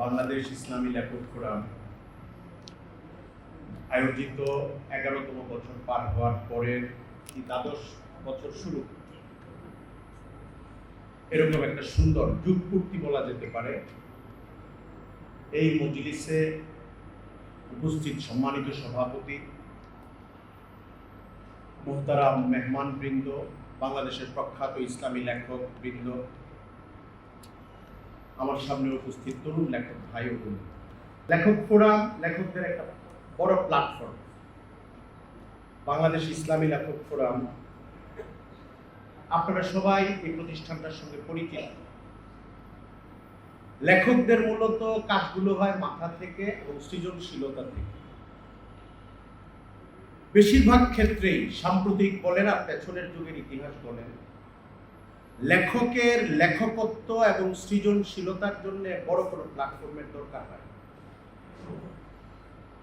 বাংলাদেশ ইসলামী লেখক ফোরাম আয়োজিত এগারোতম বছর পার হওয়ার পরের দ্বাদশ বছর শুরু? এরকম একটা সুন্দর যুগ পূর্তি বলা যেতে পারে। এই মজলিসে উপস্থিত সম্মানিত সভাপতি, মোহতারাম মেহমান বৃন্দ বাংলাদেশের প্রখ্যাত ইসলামী লেখক বৃন্দ আমার সামনে উপস্থিত। তরুণ লেখক ভাই ও বোন। লেখক ফোরাম, লেখকদের একটা বড় প্ল্যাটফর্ম বাংলাদেশ ইসলামী লেখক ফোরাম। আপনারা সবাই এই প্রতিষ্ঠানটার সঙ্গে পরিচিত। লেখকদের মূলত কাজগুলো হয় মাথা থেকে এবং সৃজনশীলতা থেকে। বেশিরভাগ ক্ষেত্রেই সাম্প্রতিক বলেন আর পেছনের যুগের ইতিহাস বলেন লেখকের লেখকত্ব এবং সৃজনশীলতার জন্য বড় কোনো প্ল্যাটফর্মের দরকার হয়।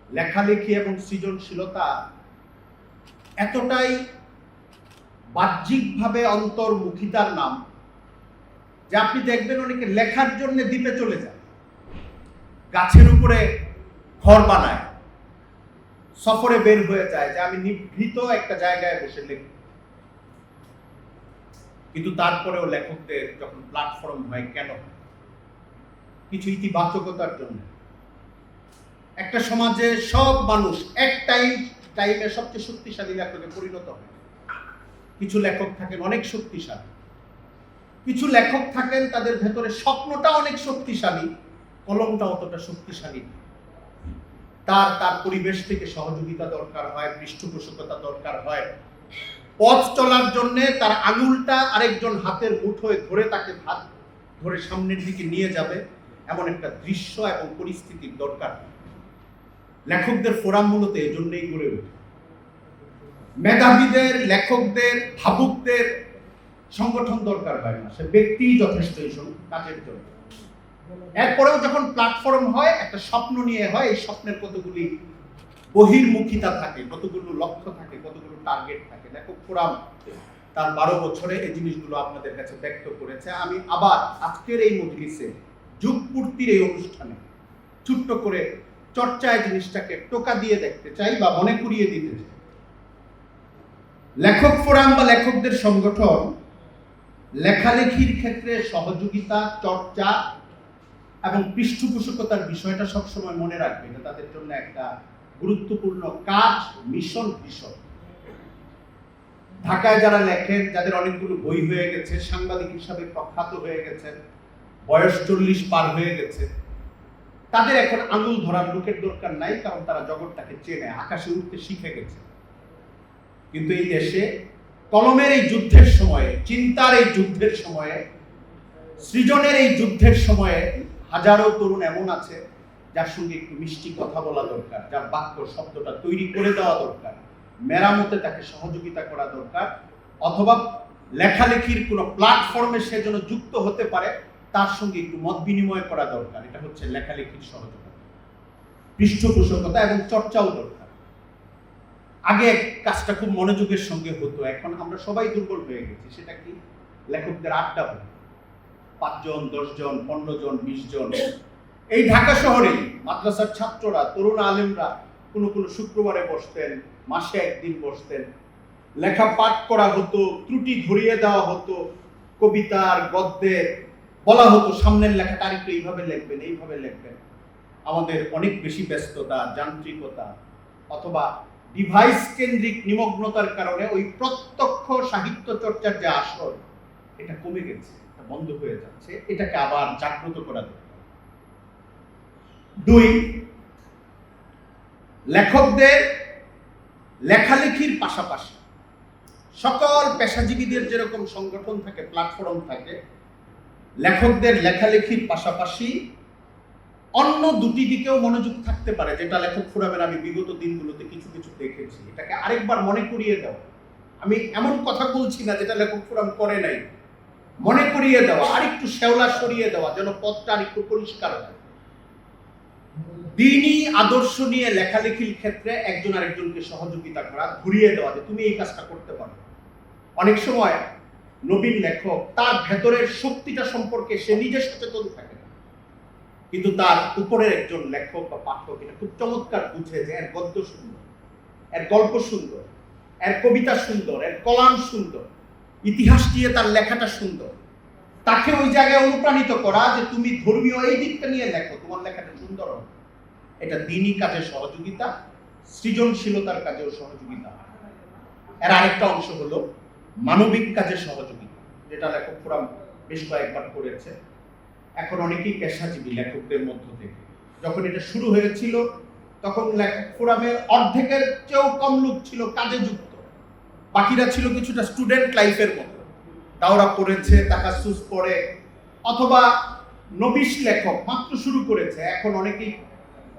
লেখালেখি এবং সৃজনশীলতা এতটাই বাহ্যিকভাবে অন্তর্মুখিতার নাম যে আপনি দেখবেন অনেকে লেখার জন্য দ্বীপে চলে যায়। গাছের উপরে ঘর বানায়, সফরে বের হয়ে যায় যে আমি নিভৃত একটা জায়গায় বসে লিখব কিন্তু তারপরেও লেখকদের যখন প্ল্যাটফর্ম হয় কেন? কিছু ইতিবাচকতার জন্য। একটা সমাজে সব মানুষ এক টাইম টাইমে সবচেয়ে শক্তিশালী লেখকে পরিণত হয়। কিছু লেখক থাকেন অনেক শক্তিশালী। কিছু লেখক থাকেন তাদের ভেতরে স্বপ্নটা অনেক শক্তিশালী, কলমটা অতটা শক্তিশালী তার তার পরিবেশ থেকে সহযোগিতা দরকার হয়, পৃষ্ঠপোষকতা দরকার হয়। পথ চলার জন্য তার আঙুলটা আরেকজন হাতের মুঠোয় ধরে তাকে হাত ধরে সামনের দিকে নিয়ে যাবে, এমন একটা দৃশ্য এবং পরিস্থিতির দরকার। লেখকদের ফোরাম মূলত জন্যই গড়ে ওঠে। মেধাবীদের, লেখকদের, ভাবুকদের সংগঠন দরকার হয় না, সে ব্যক্তিই যথেষ্ট কাজের জন্য। এরপরেও যখন প্ল্যাটফর্ম হয়, একটা স্বপ্ন নিয়ে হয়, এই স্বপ্নের কতগুলি বহির্মুখিতা থাকে, কতগুলো লক্ষ্য থাকে, কতগুলো টার্গেট থাকে। লেখক ফোরাম তার বারো বছরে এই জিনিসগুলো আপনাদের কাছে ব্যক্ত করেছে। আমি আবার আজকের এই মজলিসে যুগপূর্তির এই অনুষ্ঠানে ছোট্ট করে চর্চায় জিনিসটাকে টোকা দিয়ে দেখতে চাই বা মনে করিয়ে দিতে চাই। লেখক ফোরাম বা লেখকদের সংগঠন লেখালেখির ক্ষেত্রে সহযোগিতা, চর্চা এবং পৃষ্ঠপোষকতার বিষয়টা সবসময় মনে রাখবে। এটা তাদের জন্য একটা গুরুত্বপূর্ণ কাজ মিশন ভীষণ। ঢাকায় যারা লেখেন, যাদের অনেকগুলো বই হয়ে গেছে, সাংবাদিক হিসাবে প্রখ্যাত হয়ে গেছেন, বয়স চল্লিশ পার হয়ে গেছে, তাদের এখন আঙুল ধরার লোকের দরকার নাই, কারণ তারা জগৎটাকে চেনে, আকাশে উঠতে শিখে গেছে। কিন্তু এই দেশে কলমের এই যুদ্ধের সময়ে, চিন্তার এই যুদ্ধের সময়ে, সৃজনের এই যুদ্ধের সময়ে হাজারো তরুণ এমন আছে যার সঙ্গে একটু মিষ্টি কথা বলা দরকার, যার বাক্য, শব্দটা তৈরি করে দেওয়া দরকার, মেরামতে তাকে সহযোগিতা করা দরকার, অথবা লেখালেখির কোনো প্ল্যাটফর্মে সে যেন যুক্ত হতে পারে, তার সঙ্গে একটু মত বিনিময় করা দরকার। এটা হচ্ছে লেখালেখির সহযোগিতা। পৃষ্ঠপোষকতা এবং চর্চাও দরকার। আগে কাজটা খুব মনোযোগের সঙ্গে হতো, এখন আমরা সবাই দুর্বল হয়ে গেছি। সেটা কি? লেখকদের আড্ডা হতো পাঁচজন, দশজন, পনেরো জন, বিশ জন এই ঢাকা শহরেই মাদ্রাসার ছাত্ররা, তরুণ আলেমরা কোনো কোনো শুক্রবারে বসতেন, মাসে একদিন বসতেন। লেখা পাঠ করা হতো, ত্রুটি ধরিয়ে দেওয়া হতো, কবিতার গদ্যে বলা হতো, সামনের লেখাটা আরেকটু এইভাবে লিখবেন এইভাবে লিখবেন। আমাদের অনেক বেশি ব্যস্ততা, যান্ত্রিকতা, অথবা ডিভাইস কেন্দ্রিক নিমগ্নতার কারণে ওই প্রত্যক্ষ সাহিত্য চর্চার যে আসর এটা কমে গেছে, এটা বন্ধ হয়ে যাচ্ছে, এটাকে আবার জাগ্রত করা দরকার দুই, লেখকদের লেখালেখির পাশাপাশি সকল পেশাজীবীদের যেরকম সংগঠন থাকে প্ল্যাটফর্ম থাকে, লেখকদের লেখালেখির পাশাপাশি অন্য দুটি দিকেও মনোযোগ থাকতে পারে, যেটা লেখক ফোরামের আমি বিগত দিনগুলোতে কিছু কিছু দেখেছি। এটাকে আরেকবার মনে করিয়ে দেওয়া আমি এমন কথা বলছি না যেটা লেখক ফোরাম করে নাই। মনে করিয়ে দেওয়া আরেকটু শেওলা সরিয়ে দেওয়া, যেন পথটা আরেকটু পরিষ্কার হয়। দিনই আদর্শ নিয়ে লেখালেখির ক্ষেত্রে একজন আরেকজনকে সহযোগিতা করা, ঘুরিয়ে দেওয়া যে তুমি এই কাজটা করতে পারো। অনেক সময় নবীন লেখক, তার ভেতরের শক্তিটা সম্পর্কে সে নিজে সচেতন থাকে কিন্তু তার উপরের একজন লেখক বা পাঠক এটা খুব চমৎকার বুঝে যে এর গদ্য সুন্দর, এর গল্প সুন্দর, এর কবিতা সুন্দর, এর কলাম সুন্দর, ইতিহাস দিয়ে তার লেখাটা সুন্দর। তাকে ওই জায়গায় অনুপ্রাণিত করা যে তুমি ধর্মীয় এই দিকটা নিয়ে লেখো, তোমার লেখাটা সুন্দর হবে। এটা দিনই কাজে সহযোগিতা, সৃজনশীলতার কাজেও সহযোগিতা এর আরেকটা অংশ হলো মানবিক কাজে সহযোগিতা, যেটা লেখক ফোরাম বেশ কয়েকবার করেছে। এখন অনেকেই পেশাজীবী লেখকদের মধ্য থেকে। যখন এটা শুরু হয়েছিল, তখন লেখক ফোরামের অর্ধেকের চেয়েও কম লোক ছিল কাজে যুক্ত। বাকিরা ছিল কিছুটা স্টুডেন্ট লাইফের মতো। দাওরা পড়েছে, তাকাসুস পড়ে, অথবা নবিশ লেখক মাত্র শুরু করেছে। এখন অনেকেই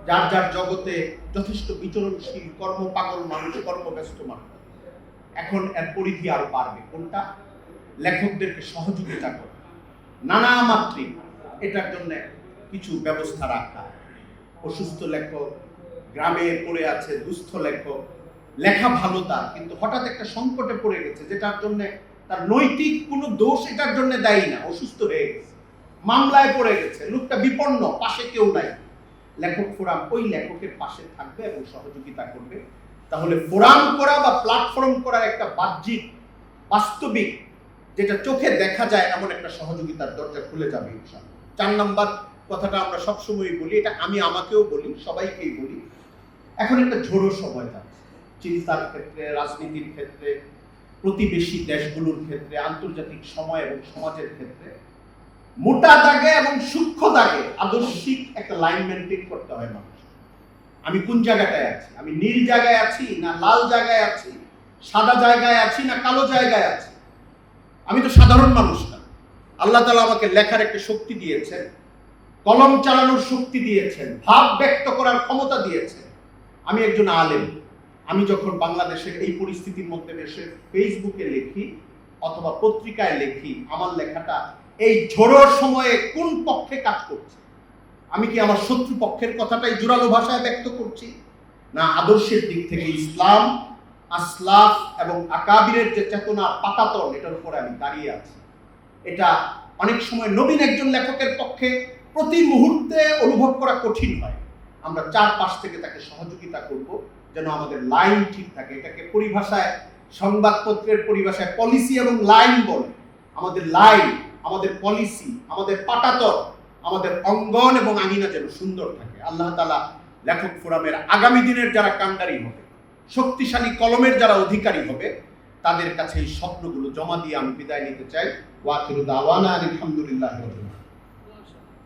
যার যার জগতে যথেষ্ট বিচরণশীল কর্মপাগল মানুষ, কর্মব্যস্ত মানুষ। এখন এর পরিধি আরও বাড়বে। কোনটা? লেখকদেরকে সহযোগিতা করে। নানা মাত্রিক এটার জন্য কিছু ব্যবস্থা রাখা। অসুস্থ লেখক, গ্রামে পড়ে আছে দুস্থ লেখক, লেখা ভালো তার, কিন্তু হঠাৎ একটা সংকটে পড়ে গেছে, যেটার জন্য তার নৈতিক কোনো দোষ এটার জন্য দায়ী না, অসুস্থ হয়ে গেছে। মামলায় পড়ে গেছে, লোকটা বিপন্ন, পাশে কেউ নাই। লেখক ফোরাম ওই লেখকের পাশে থাকবে এবং সহযোগিতা করবে। তাহলে ফোরাম করা বা প্ল্যাটফর্ম করার একটা বাহ্যিক, বাস্তবিক, যেটা চোখে দেখা যায় এমন একটা সহযোগিতার দরজা খুলে যাবে ইনশাআল্লাহ। চার নাম্বার কথাটা আমরা সবসময় বলি, এটা আমি আমাকেও বলি, সবাইকেই বলি। এখন একটা ঝোড়ো সময় যাচ্ছে চিন্তার ক্ষেত্রে, রাজনীতির ক্ষেত্রে প্রতিবেশী দেশগুলোর ক্ষেত্রে, আন্তর্জাতিক সময় এবং সমাজের ক্ষেত্রে, মোটা দাগে এবং সূক্ষ্ম দাগে আদর্শিক একটা লাইন মেনটেন করতে হয় মানুষ। আমি কোন জায়গাটায় আছি? আমি নীল জায়গায় আছি না লাল জায়গায় আছি? সাদা জায়গায় আছি না কালো জায়গায় আছি? আমি তো সাধারণ মানুষ না। আল্লাহ তালা আমাকে লেখার একটা শক্তি দিয়েছেন, কলম চালানোর শক্তি দিয়েছেন, ভাব ব্যক্ত করার ক্ষমতা দিয়েছেন। আমি একজন আলেম। আমি যখন বাংলাদেশের এই পরিস্থিতির মধ্যে এসে ফেসবুকে লিখি অথবা পত্রিকায় লিখি, আমার লেখাটা এই ঝোড়োর সময়ে কোন পক্ষে কাজ করছে? আমি কি আমার শত্রু পক্ষের কথাটাই জোরালো ভাষায় ব্যক্ত করছি? না আদর্শের দিক থেকে ইসলাম, আসলাফ এবং আকাবিরের যে চেতনা পাতাতল এটার উপরে আমি দাঁড়িয়ে আছি। এটা অনেক সময় নবীন একজন লেখকের পক্ষে প্রতি মুহূর্তে অনুভব করা কঠিন হয়। আমরা চারপাশ থেকে তাকে সহযোগিতা করব। যেন আমাদের লাইন ঠিক থাকে। এটাকে পরিভাষায়, সংবাদপত্রের পরিভাষায় পলিসি এবং লাইন বলে। আমাদের লাইন আমাদের পলিসি আমাদের পাটাতর আমাদের অঙ্গন এবং আঙিনা যেন সুন্দর থাকে। আল্লাহ তালা লেখক ফোরামের আগামী দিনের যারা কান্ডারি হবে, শক্তিশালী কলমের যারা অধিকারী হবে, তাদের কাছে এই স্বপ্নগুলো জমা দিয়ে আমি বিদায় নিতে চাই। ওয়াকিরুদ আওয়ানা আলহামদুলিল্লাহ